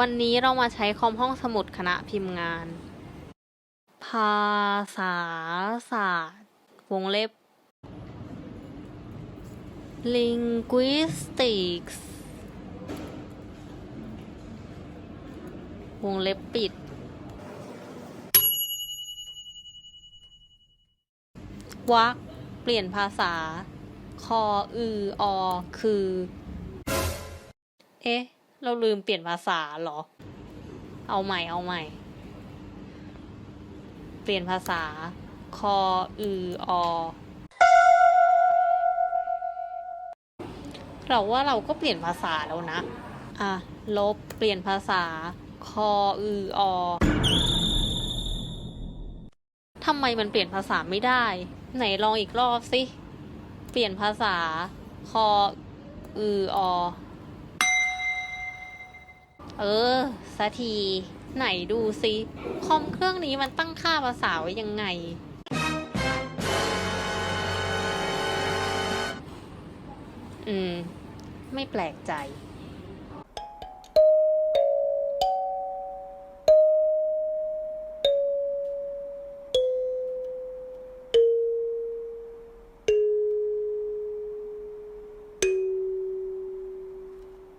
วันนี้เรามาใช้คอมห้องสมุดคณะพิมพ์งาน ภาษาศาสตร์ วงเล็บ linguistics วงเล็บปิด วักเปลี่ยนภาษา คอ อือ อ คือ เอ๊ะ เราลืมเปลี่ยนภาษาเหรอ เอาใหม่เอาใหม่ เปลี่ยนภาษา คออืออเราว่าเราก็เปลี่ยนภาษาแล้วนะ อะ ลบ เปลี่ยนภาษา คออืออทำไมมันเปลี่ยนภาษาไม่ได้ ไหนลองอีกรอบสิ เปลี่ยนภาษา คออืออ เออสักทีไหนดูซิคอมเครื่องนี้มันตั้งค่าภาษาไว้ยังไง อืม ไม่แปลกใจ